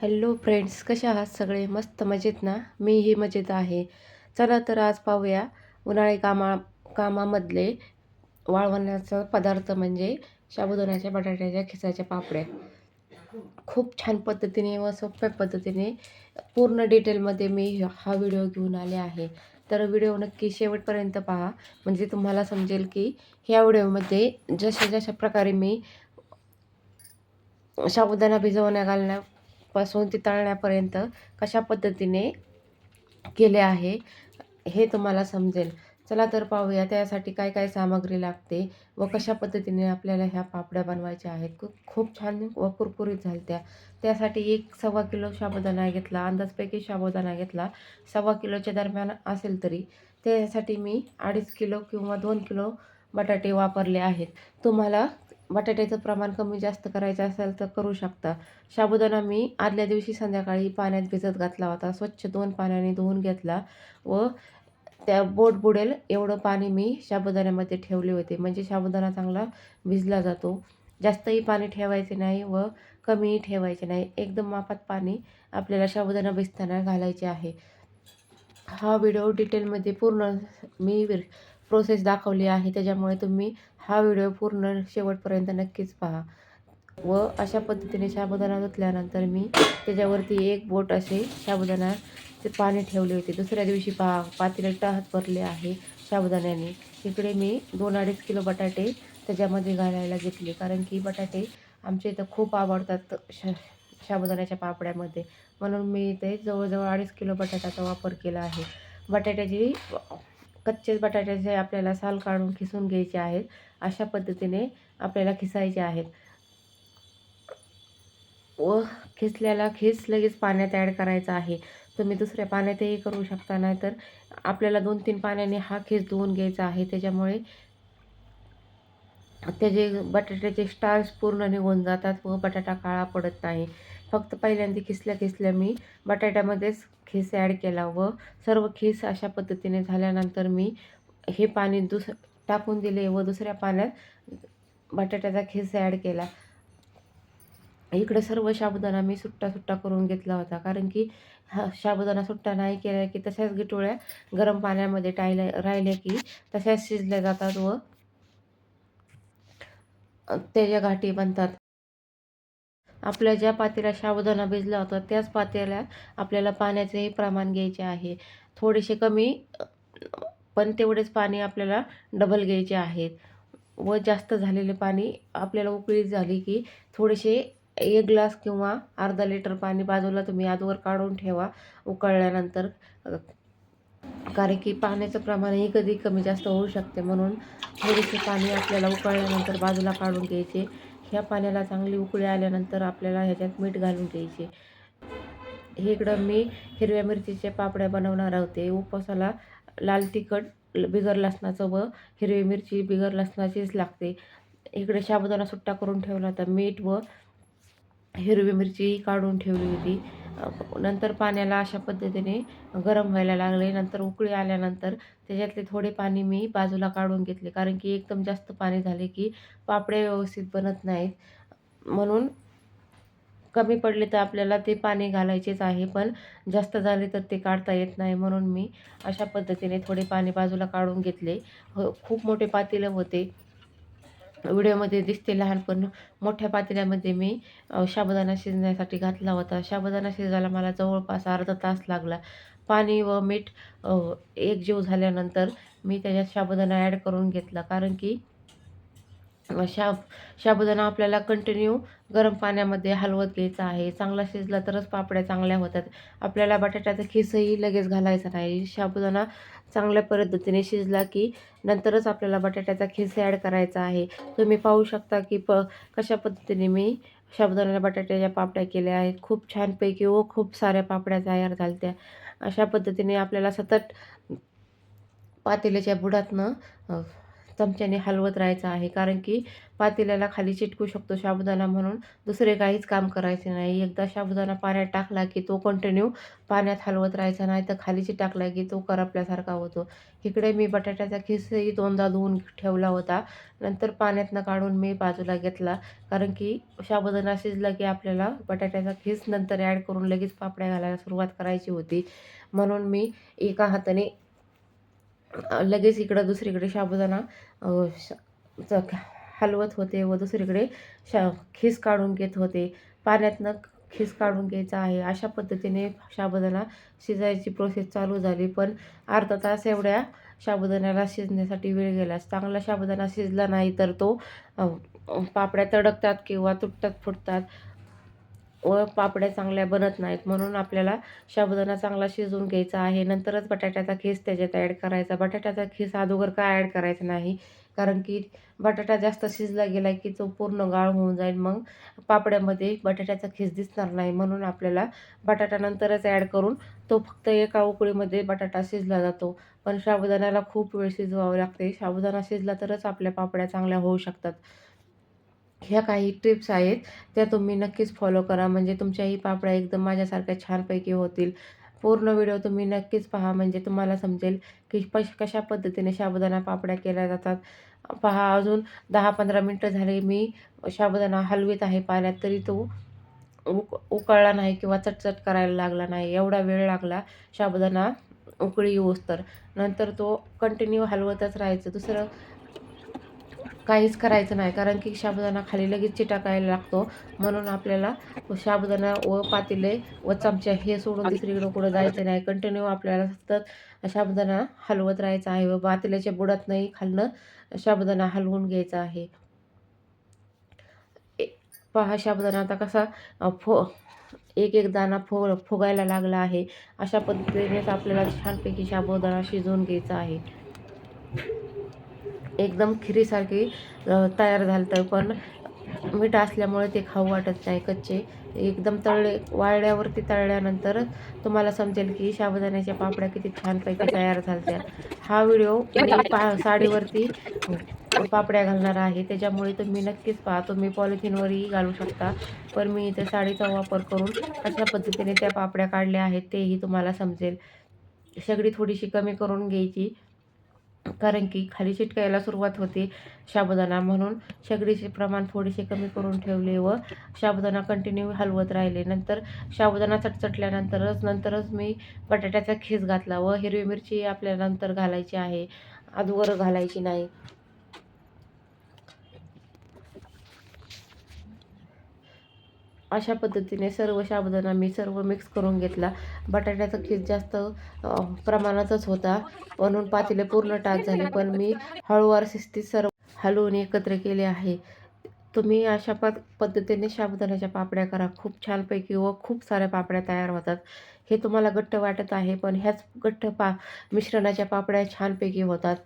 Hello friends कसे आहात सगळे? मस्त मजेत ना? मीही मजेत आहे. चला तर आज पाहूया उन्हाळी कामा कामामधले वाळवण्याचा पदार्थ म्हणजे साबुदाण्याच्या बटाट्याच्या खिसाच्या पापड्या. खूप छान पद्धतीने व सोप्या पद्धतीने पूर्ण डिटेलमध्ये मी हा व्हिडिओ घेऊन आले आहे. तर व्हिडिओ नक्की शेवटपर्यंत पहा. म्हणजे तुम्हाला समजेल की ह्या व्हिडिओमध्ये जशा जशा प्रकारे मी साबुदाणा भिजवण्या घालण्या पासून ते तळण्यापर्यंत कशा पद्धतीने केले आहे हे तुम्हाला समजेल. चला तर पाहूया त्यासाठी काय काय सामग्री लागते व कशा पद्धतीने आपल्याला ह्या पापड्या बनवायच्या आहेत. खूप खूप छान व कुरकुरीत झाल्या त्यासाठी एक सव्वा किलो साबुदाणा घेतला अंदाजपैकी साबुदाणा घेतला. सव्वा किलोच्या दरम्यान असेल तरी त्यासाठी मी अडीच किलो किंवा दोन किलो बटाटे वापरले आहेत. तुम्हाला बटाट्याचं प्रमाण कमी जास्त करायचं असेल तर करू शकता. साबुदाणा मी आदल्या दिवशी संध्याकाळी पाण्यात भिजत घातला होता. स्वच्छ दोन पाण्याने धुवून घेतला व त्या बोट बुडेल एवढं पाणी मी साबुदाण्यामध्ये ठेवले होते. म्हणजे साबुदाणा चांगला भिजला जातो. जास्तही पाणी ठेवायचे नाही व कमीही ठेवायचे नाही. एकदम मापात पाणी आपल्याला साबुदाणा भिजताना घालायचे आहे. हा व्हिडिओ डिटेलमध्ये पूर्ण मी प्रोसेस दाखवली आहे. त्याच्यामुळे तुम्ही हा व्हिडिओ पूर्ण शेवटपर्यंत नक्कीच पहा. व अशा पद्धतीने साबुदाणा धुतल्यानंतर मी त्याच्यावरती एक बोट असे साबुदाणाचे पाणी ठेवले होते. दुसऱ्या दिवशी पहा पातेले हात भरले आहे साबुदाण्याने. इकडे मी दोन अडीच किलो बटाटे त्याच्यामध्ये घालायला घेतले. कारण की बटाटे आमच्या इथं खूप आवडतात शा साबुदाण्याच्या पापड्यामध्ये. म्हणून मी इथे जवळजवळ अडीच किलो बटाट्याचा वापर केला आहे. बटाट्याची कच्चेच बटाट्याचे आपल्याला साल काढून खिसून घ्यायचे आहेत अशा पद्धतीने आपल्याला खिसायचे आहेत. व खिसल्याला खिस लगेच पाण्यात ॲड करायचा आहे. तुम्ही दुसऱ्या पाण्यातही करू शकता नाही तर आपल्याला दोन तीन पाण्याने हा खिस धुवून घ्यायचा आहे. त्याच्यामुळे त्याचे बटाट्याचे स्टार्स पूर्ण निघून जातात व बटाटा काळा पडत नाही. फक्त पहिल्यांदा खिसल्या खिसल्या मी बटाट्यामध्येच खिस ॲड केला व सर्व खिस अशा पद्धतीने झाल्यानंतर मी हे पाणी दुस टाकून दिले व दुसऱ्या पाण्यात बटाट्याचा खिस ॲड केला. इकडे सर्व साबुदाणा मी सुट्टा सुट्टा करून घेतला होता. कारण की हा साबुदाणा सुट्टा नाही केला की तशाच गिटोळ्या गरम पाण्यामध्ये टायल्या राहिल्या की तशाच शिजल्या जातात व त्याच्या घाटी बनतात. आपल्या ज्या पातेला साबुदाणा भिजला होता त्याच पातेला आपल्याला पाण्याचेही प्रमाण घ्यायचे आहे. थोडेसे कमी पण तेवढेच पाणी आपल्याला डबल घ्यायचे आहेत. व जास्त झालेले पाणी आपल्याला उकळी झाली की थोडेसे एक ग्लास किंवा अर्धा लिटर पाणी बाजूला तुम्ही आजवर काढून ठेवा. उकळल्यानंतर कारण की पाण्याचं प्रमाणही कधी कमी जास्त होऊ शकते म्हणून थोडेसे पाणी आपल्याला उकळल्यानंतर बाजूला काढून घ्यायचे. ह्या पाण्याला चांगली उकळी आल्यानंतर आपल्याला ह्याच्यात मीठ घालून घ्यायचे. हे इकडं मी हिरव्या मिरचीचे पापड्या बनवणार होते. उपवासाला लाल तिखट बिगर लसणाचं व हिरवी मिरची बिगर लसणाचीच लागते. इकडे साबुदाणा सुट्टा करून ठेवला होता. मीठ व हिरवी मिरची काढून ठेवली होती. नंतर पाण्याला अशा पद्धतीने गरम व्हायला लागले. नंतर उकळी आल्यानंतर त्याच्यातले थोडे पाणी मी बाजूला काढून घेतले. कारण की एकदम जास्त पाणी झाले की पापडे व्यवस्थित बनत नाहीत. म्हणून कमी पडले तर आपल्याला ते पाणी घालायचेच आहे. पण जास्त झाले तर ते काढता येत नाही. म्हणून मी अशा पद्धतीने थोडे पाणी बाजूला काढून घेतले. हो खूप मोठे पातेलं होते. व्हिडिओमध्ये दिसते लहान पण मोठ्या पातेल्यामध्ये मी साबुदाणा शिजण्यासाठी घातला होता. साबुदाणा शिजायला मला जवळपास अर्धा तास लागला. पाणी व मीठ एक जीव झाल्यानंतर मी त्याच्यात साबुदाणा ॲड करून घेतला. कारण की शाब साबुदाणा आपल्याला कंटिन्यू गरम पाण्यामध्ये हलवत घ्यायचा आहे. चांगला शिजला तरच पापड्या चांगल्या होतात. आपल्याला बटाट्याचा खिसही लगेच घालायचा नाही. साबुदाणा चांगल्या पद्धतीने शिजला की नंतरच आपल्याला बटाट्याचा खिस ॲड करायचा आहे. तुम्ही पाहू शकता की प कशा पद्धतीने मी साबुदाण्याला बटाट्याच्या पापड्या केल्या आहेत. खूप छानपैकी व खूप साऱ्या पापड्या तयार झाल्या अशा पद्धतीने आपल्याला सतत पातेल्याच्या बुडातनं चमच्याने हलवत राहायचं आहे. कारण की पातेल्याला खाली चिटकू शकतो साबुदाणा म्हणून. दुसरे काहीच काम करायचे नाही. एकदा साबुदाणा पाण्यात टाकला की तो कंटिन्यू पाण्यात हलवत राहायचा नाही. तर खालीची टाकला की तो करपल्यासारखा होतो. इकडे मी बटाट्याचा खिसही दोनदा धुवून ठेवला होता. नंतर पाण्यातनं काढून मी बाजूला घेतला. कारण की साबुदाणा शिजला की आपल्याला बटाट्याचा खिस नंतर ॲड करून लगेच पापड्या घालायला सुरुवात करायची होती. म्हणून मी एका हाताने लगेच इकडं दुसरीकडे साबुदाणा हलवत होते व दुसरीकडे शा खीस काढून घेत होते. पाण्यातनं खीस काढून घ्यायचा आहे. अशा पद्धतीने साबुदाणा शिजायची प्रोसेस चालू झाली. पण अर्धा तास एवढ्या साबुदाण्याला शिजण्यासाठी वेळ गेलाच. चांगला साबुदाणा शिजला नाही तर तो पापड्या तडकतात किंवा तुटतात फुटतात व पापड्या चांगल्या बनत नाहीत म्हणून आपल्याला साबुदाणा चांगला शिजवून घ्यायचा आहे. नंतरच बटाट्याचा खीस त्याच्यात ॲड करायचा. बटाट्याचा खीस अगोदर का ॲड करायचा नाही? कारण की बटाटा जास्त शिजला गेला की तो पूर्ण गाळ होऊन जाईल. मग पापड्यामध्ये बटाट्याचा खीस दिसणार नाही. म्हणून आपल्याला बटाट्यानंतरच ॲड करून तो फक्त एका उकळीमध्ये बटाटा शिजला जातो. पण साबुदाण्याला खूप वेळ शिजवावे लागते. साबुदाणा शिजला तरच आपल्या पापड्या चांगल्या होऊ शकतात. ह्या काही ट्रिप्स आहेत त्या तुम्ही नक्कीच फॉलो करा. म्हणजे तुमच्याही पापड्या एकदम माझ्यासारख्या छानपैकी होतील. पूर्ण व्हिडिओ तुम्ही नक्कीच पहा. म्हणजे तुम्हाला समजेल की पश कशा पद्धतीने साबुदाणा पापड्या केल्या जातात. पहा अजून दहा पंधरा मिनटं झाले. मी साबुदाणा हलवीत आहे पाण्यात. तरी तो उक उकळला नाही किंवा चटचट करायला लागला नाही. एवढा वेळ लागला साबुदाणा उकळी येऊस तर. नंतर तो कंटिन्यू हलवतच राहायचं. दुसरं काहीच करायचं नाही. कारण की साबुदाणा खाली लगेच चिटाकायला लागतो. म्हणून आपल्याला साबुदाणा व पातेले व चमचे हे सोडून दुसरीकडं कुठं जायचं नाही. कंटिन्यू आपल्याला सतत साबुदाणा हलवत राहायचा आहे. व पातेल्याच्या बुडातनंही खालनं साबुदाणा हलवून घ्यायचा आहे. पहा साबुदाणा आता कसा फो एक एक दाणा फो फुगायला लागला आहे. अशा पद्धतीनेच आपल्याला छानपैकी साबुदाणा शिजवून घ्यायचा आहे. एकदम खिरीसारखी तयार झालं तर पण मीठ असल्यामुळे ते खाऊ वाटत नाही कच्चे. एकदम तळले वाळल्यावरती तळल्यानंतर तुम्हाला समजेल की शाबुदाण्याच्या पापड्या किती छानपैकी तयार झाल्या हा व्हिडिओ मी पा साडीवरती पापड्या घालणार आहे. त्याच्यामुळे तुम्ही नक्कीच पहा तुम्ही पॉलिथिनवरही घालू शकता. पण मी इथे साडीचा वापर करून अशा पद्धतीने त्या पापड्या काढल्या आहेत तेही तुम्हाला समजेल. सगळी थोडीशी कमी करून घ्यायची. कारण की खाली चिटकायला सुरुवात होते साबुदाणा म्हणून. शेगडीचे प्रमाण थोडेसे कमी करून ठेवले व साबुदाणा कंटिन्यू हलवत राहिले. नंतर साबुदाणा चटचटल्यानंतरच नंतरच मी बटाट्याचा खीस घातला व हिरवी मिरची आपल्या नंतर घालायची आहे. अगोदर घालायची नाही. अशा पद्धतीने सर्व साबुदाणा मी सर्व मिक्स करून घेतला. बटाट्याचा खीस जास्त प्रमाणातच होता. म्हणून पातेले पूर्ण टाक झाले. पण मी हळूवार शिस्तीत सर्व हलवून एकत्र केले आहे. तुम्ही अशा प पद्धतीने साबुदाण्याच्या पापड्या करा. खूप छानपैकी व खूप साऱ्या पापड्या तयार होतात. हे तुम्हाला घट्ट वाटत आहे पण ह्याच घट्ट पा मिश्रणाच्या पापड्या छानपैकी होतात.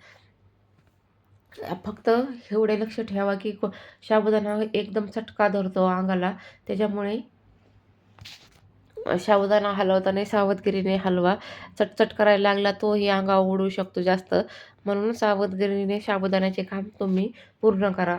फक्त एवढे लक्ष ठेवा की साबुदाणा एकदम चटका धरतो अंगाला. त्याच्यामुळे साबुदाणा हलवताना सावधगिरीने हलवा. चटचट करायला लागला तोही अंगा उडू शकतो जास्त. म्हणून सावधगिरीने साबुदाण्याचे काम तुम्ही पूर्ण करा.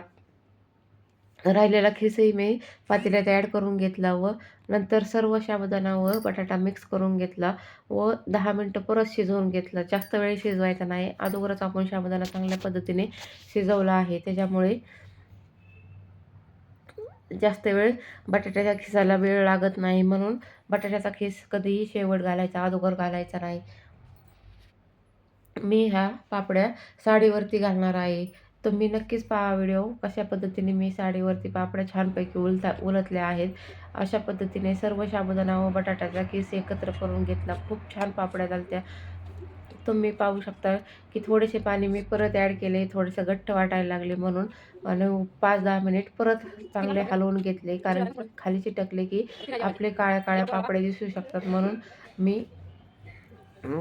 राहिलेला खिसही मी पातेल्यात ॲड करून घेतला व नंतर सर्व साबुदाणा व बटाटा मिक्स करून घेतला व दहा मिनटं परत शिजवून घेतलं. जास्त वेळ शिजवायचा नाही. अगोदरच आपण शाबदाना चांगल्या पद्धतीने शिजवला आहे. त्याच्यामुळे जास्त वेळ बटाट्याच्या खिसाला वेळ लागत नाही. म्हणून बटाट्याचा खिस कधीही शेवट घालायचा अगोदर घालायचा नाही. मी ह्या पापड्या साडीवरती घालणार आहे. तुम्ही नक्कीच पहा व्हिडिओ कशा पद्धतीने मी साडीवरती पापड्या छानपैकी उलता उलटल्या आहेत. अशा पद्धतीने सर्व साबुदाणा व बटाट्याचा किस एकत्र करून घेतला. खूप छान पापड्या झाल्या तुम्ही पाहू शकता की थोडेसे पाणी मी परत ॲड केले. थोडेसे घट्ट वाटायला लागले म्हणून. आणि पाच दहा मिनिट परत चांगले हलवून घेतले. कारण खाली चिटकले की आपले काळ्या काळ्या पापडे दिसू शकतात म्हणून मी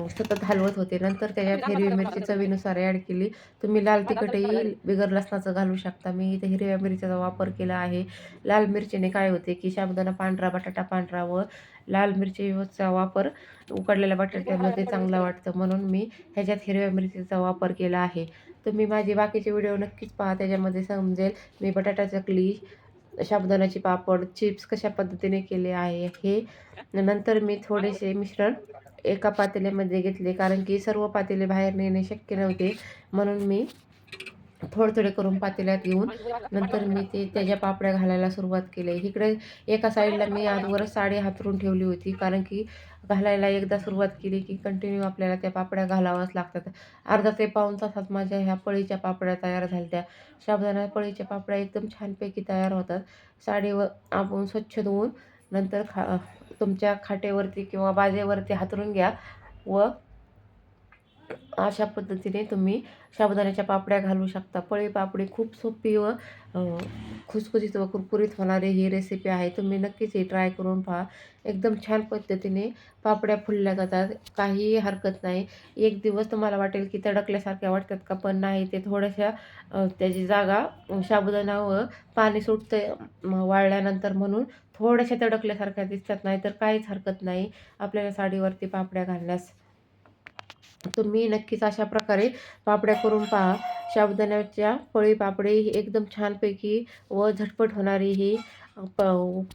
सतत हलवत होते. नंतर त्याच्यात हिरवी मिरची चवीनुसार ॲड केली. तुम्ही लाल तिखटही बिगर लसणाचं घालू शकता. मी इथे हिरव्या मिरचीचा वापर केला आहे. लाल मिरचीने काय होते की साबुदाणा पांढरा बटाटा पांढरा व लाल मिरचीचा वापर उकडलेल्या बटाट्यामध्ये चांगला वाटतं. म्हणून मी ह्याच्यात हिरव्या मिरचीचा वापर केला आहे. तुम्ही माझे बाकीचे व्हिडिओ नक्कीच पहा. त्याच्यामध्ये समजेल मी बटाटा चकली साबुदाण्याचे पापड चिप्स कशा पद्धतीने केले आहे हे. नंतर मी थोडेसे मिश्रण एका पातेल्यामध्ये घेतले कारण की सर्व पातेले बाहेर नेणे शक्य नव्हते. म्हणून मी थोडे थोडे करून पातेल्यात घेऊन नंतर मी ते त्याच्या पापड्या घालायला सुरुवात केली. इकडे एका साईडला मी आजवरच साडी हातरून ठेवली होती कारण की घालायला एकदा सुरुवात केली की कंटिन्यू आपल्याला त्या पापड्या घालाव्याच लागतात. अर्धा ते पाऊण तासात माझ्या ह्या पळीच्या पापड्या तयार झाल्या त्या पळीच्या पापड्या एकदम छानपैकी तयार होतात. साडीवर आपण स्वच्छ धुवून नंतर खा तुमच्या खाटेवरती किंवा बाजेवरती हातरून घ्या व अशा पद्धतीने तुम्ही साबुदाण्याच्या पापड्या घालू शकता. पळी पापडी खूप सोपी व खुसखुशीत व कुरकुरीत होणारी ही रेसिपी आहे. तुम्ही नक्कीच ही ट्राय करून पहा. एकदम छान पद्धतीने पापड्या फुलल्या जातात. काहीही हरकत नाही. एक दिवस तुम्हाला वाटेल की तडकल्यासारख्या वाटतात का? पण नाही ते थोड्याशा त्याची जागा अं, साबुदाणा व पाणी सुटतं वाळल्यानंतर म्हणून थोड्याशा तडकल्यासारख्या दिसतात नाही तर काहीच हरकत नाही. आपल्याला साडीवरती पापड्या घालण्यास तुम्ही नक्कीच अशा प्रकारे पापड्या करून पहा. साबुदाण्याच्या पळी पापडी ही एकदम छानपैकी व झटपट होणारी ही प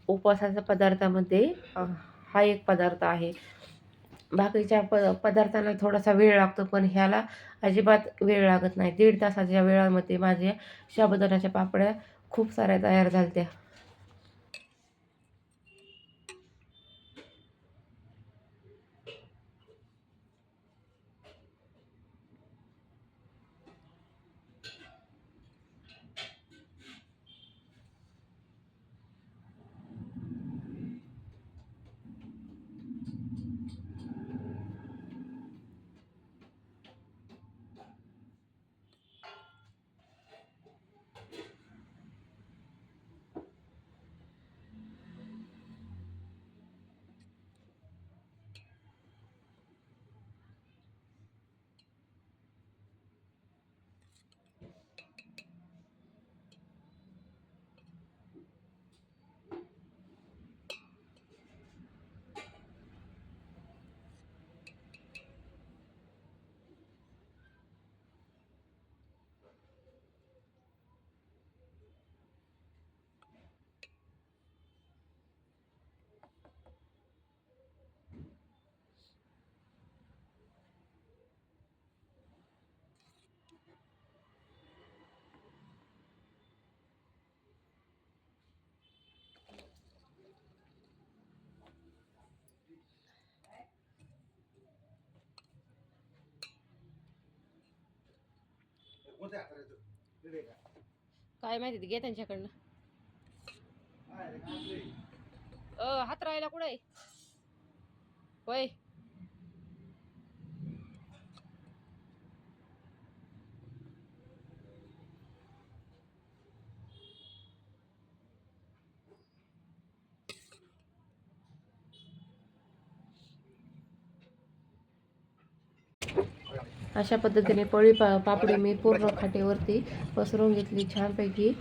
उपवासाच्या पदार्थामध्ये हा एक पदार्थ आहे. बाकीच्या प पदार्थांना थोडासा वेळ लागतो पण ह्याला अजिबात वेळ लागत नाही. दीड तासाच्या वेळामध्ये माझ्या साबुदाण्याच्या पापड्या खूप साऱ्या तयार झाल्या काय माहिती घे त्यांच्याकडनं. अ हात राहायला कुठे आहे? होय. अशा पद्धतीने पळी पा पापडी मी पूर्ण खाटेवरती पसरून घेतली छानपैकी.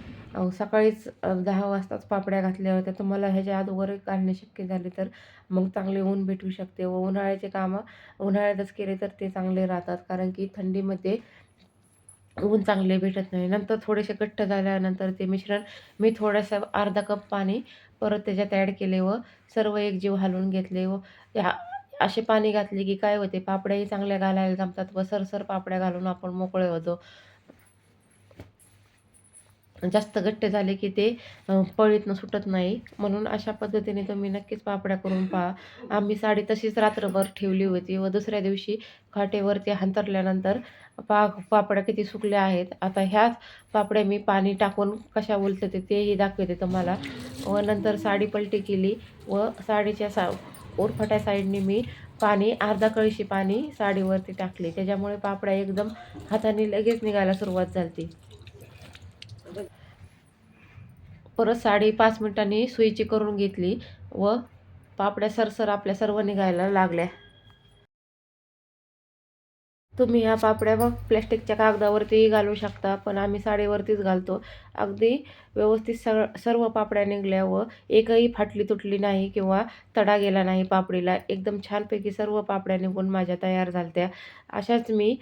सकाळीच दहा वाजताच पापड्या घातल्या होत्या तुम्हाला ह्याच्या अगोदर काढणे शक्य झाले तर मग चांगले ऊन भेटू शकते व उन्हाळ्याचे कामं उन्हाळ्यातच केले तर ते चांगले राहतात कारण की थंडीमध्ये ऊन चांगले भेटत नाही. नंतर थोडेसे घट्ट झाल्यानंतर ते मिश्रण मी थोडंसं अर्धा कप पाणी परत त्याच्यात ॲड केले व सर्व एक जीव हलवून घेतले व त्या असे पाणी घातले की काय होते? पापड्याही चांगल्या घालायला जमतात व सरसर पापड्या घालून आपण मोकळे होतो. जास्त घट्ट झाले की ते पळीतनं सुटत नाही. म्हणून अशा पद्धतीने तुम्ही नक्कीच पापड्या करून पहा. आम्ही साडी तशीच रात्रभर ठेवली होती व दुसऱ्या दिवशी खाटेवरती हंतरल्यानंतर पा पापड्या किती सुकल्या आहेत? आता ह्याच पापड्या मी पाणी टाकून कशा उलटते तेही दाखवते तुम्हाला. व नंतर साडी पलटी केली व साडीच्या सा ओरफाट्या साईडने मी पाणी अर्धा कळशी पाणी साडीवरती टाकले. त्याच्यामुळे पापड्या एकदम हाताने लगेच निघायला सुरुवात झाली परत साडी पाच मिनिटांनी सुईची करून घेतली व पापड्या सरसर आपल्या सर्व निघायला लागल्या. तुम्ही ह्या पापड्या मग प्लॅस्टिकच्या कागदावरतीही घालू शकता पण आम्ही साडीवरतीच घालतो. अगदी व्यवस्थित सग सर्व पापड्या निघल्या व एकही फाटली तुटली नाही किंवा तडा गेला नाही पापडीला. एकदम छानपैकी सर्व पापड्या निघून माझ्या तयार झाल्या अशाच मी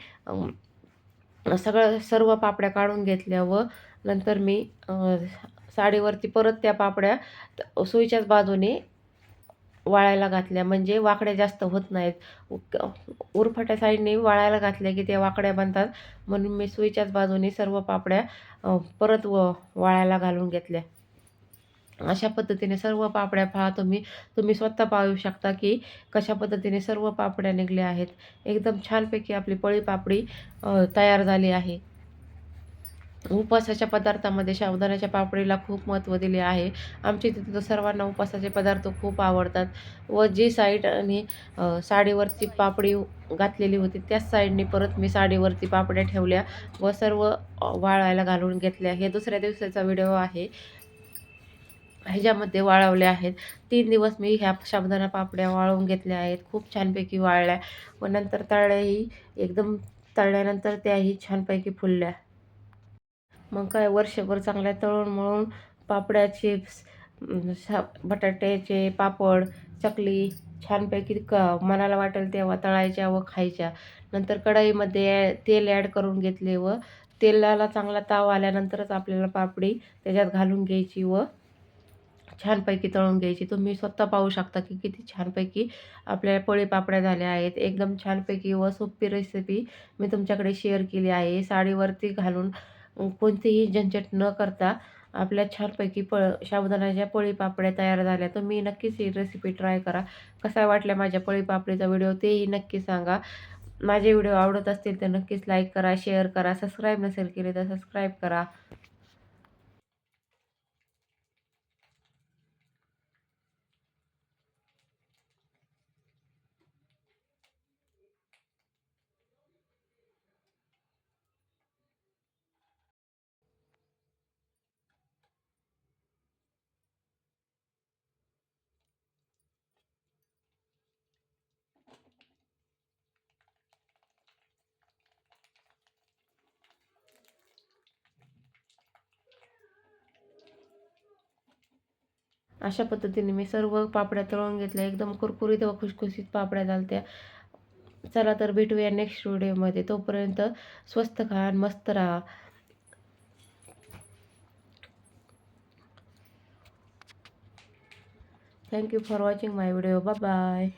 सगळं सर्व पापड्या काढून घेतल्या व नंतर मी साडीवरती परत त्या पापड्या सुईच्याच बाजूने वाळायला घातल्या. म्हणजे वाकड्या जास्त होत नाहीत. उरफाट्या साईडने वाळायला घातल्या की त्या वाकड्या बनतात. म्हणून मी सुईच्याच बाजूने सर्व पापड्या परत व वाळायला घालून घेतल्या. अशा पद्धतीने सर्व पापड्या पहा तुम्ही. तुम्ही स्वतः पाहू शकता की कशा पद्धतीने सर्व पापड्या निघल्या आहेत. एकदम छानपैकी आपली पळी पापडी तयार झाली आहे. उपवासाच्या पदार्थामध्ये साबुदाण्याच्या पापडीला खूप महत्त्व दिले आहे. आमच्या तिथे तर सर्वांना उपवासाचे पदार्थ खूप आवडतात. व जी साईड आणि साडीवरती पापडी घातलेली होती त्याच साईडने परत मी साडीवरती पापड्या ठेवल्या व सर्व वाळायला घालून घेतल्या. हे दुसऱ्या दिवसाचा व्हिडिओ आहे. ह्याच्यामध्ये वाळवल्या आहेत. तीन दिवस मी ह्या साबुदाणा पापड्या वाळवून घेतल्या आहेत. खूप छानपैकी वाळल्या व नंतर तळल्याही एकदम तळल्यानंतर त्याही छानपैकी फुलल्या. मग काय वर्षभर चांगल्या तळून मळून पापड्या चिप्स सा बटाट्याचे पापड चकली छानपैकी क मनाला वाटेल तेव्हा तळायच्या व खायच्या. नंतर कढईमध्ये तेल ॲड करून घेतले व तेलाला चांगला ताव आल्यानंतरच आपल्याला पापडी त्याच्यात घालून घ्यायची व छानपैकी तळून घ्यायची. तुम्ही स्वतः पाहू शकता की किती छानपैकी आपल्या पोळी पापड्या झाल्या आहेत. एकदम छानपैकी व सोपी रेसिपी मी तुमच्याकडे शेअर केली आहे. साडीवरती घालून कोणतीही झंझट न करता आपल्या छानपैकी पळ साबुदाण्याच्या पळी पापड्या तयार झाल्या. तुम्ही नक्कीच ही रेसिपी ट्राय करा. कसा वाटल्या माझ्या पळी पापडीचा व्हिडिओ तेही नक्की सांगा. माझे व्हिडिओ आवडत असतील तर नक्कीच लाईक करा शेअर करा सबस्क्राईब नसेल केले तर सबस्क्राईब करा. अशा पद्धतीने मी सर्व पापड्या तळून घेतल्या. एकदम कुरकुरीत व खुसखुशीत पापड्या झालत्या. चला तर भेटूया नेक्स्ट व्हिडिओमध्ये तोपर्यंत स्वस्त खा आणि मस्त राहा. Thank you for watching my video bye bye